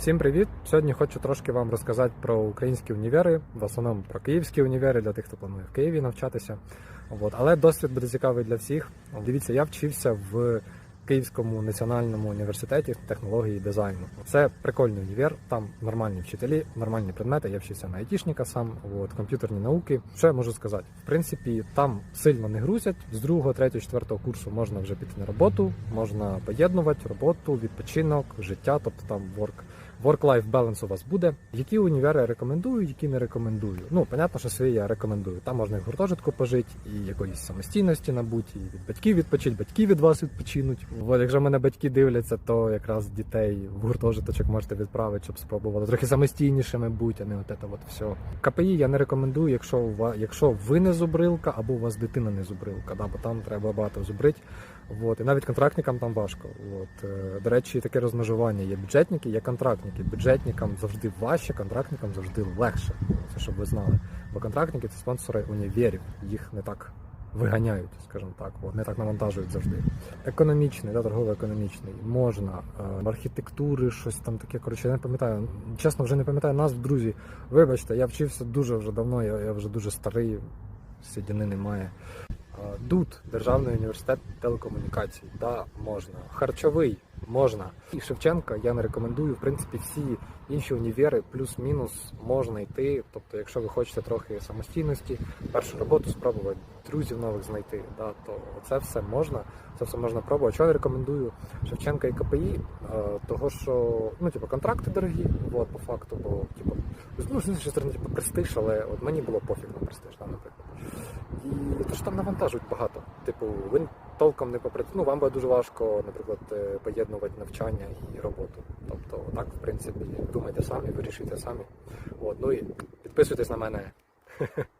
Всім привіт! Сьогодні хочу трошки вам розказати про українські універи, в основному про київські універи для тих, хто планує в Києві навчатися. От. Але досвід буде цікавий для всіх. Дивіться, я вчився в Київському національному університеті технології і дизайну. Це прикольний універ, там нормальні вчителі, нормальні предмети. Я вчився на айтішника сам, от, комп'ютерні науки. Що я можу сказати? В принципі, там сильно не грузять. З другого, третього, четвертого курсу можна вже піти на роботу, можна поєднувати роботу, відпочинок, життя, тобто там work. Work-life balance у вас буде. Які універи я рекомендую, які не рекомендую. Ну, понятно, що свої я рекомендую. Там можна і в гуртожитку пожити, і якоїсь самостійності набути, і від батьків відпочити, батьки від вас відпочинуть. От якщо мене батьки дивляться, то якраз дітей в гуртожиточок можете відправити, щоб спробували трохи самостійнішими бути, а не от це от все. КПІ я не рекомендую, якщо у вас, якщо ви не зубрилка або у вас дитина не зубрилка, да, бо там треба багато зубрити. От, і навіть контрактникам там важко. От, е, до речі, таке розмежування є бюджетники, є контрактники. Бюджетникам завжди важче, контрактникам завжди легше. Це щоб ви знали. Бо контрактники це спонсори універів, їх не так виганяють, скажімо так, вони так навантажують завжди. Економічний, да, торгово-економічний, можна, е, архітектури, щось там таке. Коротше, я не пам'ятаю. Чесно, вже не пам'ятаю назв, друзі. Вибачте, я вчився дуже вже давно, я, я вже дуже старий, сідіни немає. Е, ДУТ, Державний університет телекомунікацій, да, можна. Харчовий можна. І Шевченка я не рекомендую. В принципі, всі інші універи плюс-мінус можна йти. Тобто, якщо ви хочете трохи самостійності, першу роботу спробувати, друзів нових знайти, да, то це все можна. Це все можна пробувати. Що я рекомендую Шевченка і КПІ, е, того що ну, типу, контракти дорогі, от, по факту, бо типу, ну, з іншої сторони, типу, престиж, але от мені було пофіг на престиж, да, наприклад. І то ж там навантажують багато. Типу, ви толком не попрацювати. Ну, вам буде дуже важко, наприклад, е, поєднувати навчання і роботу. Тобто, так, в принципі, думайте самі, вирішуйте самі. От, ну і підписуйтесь на мене.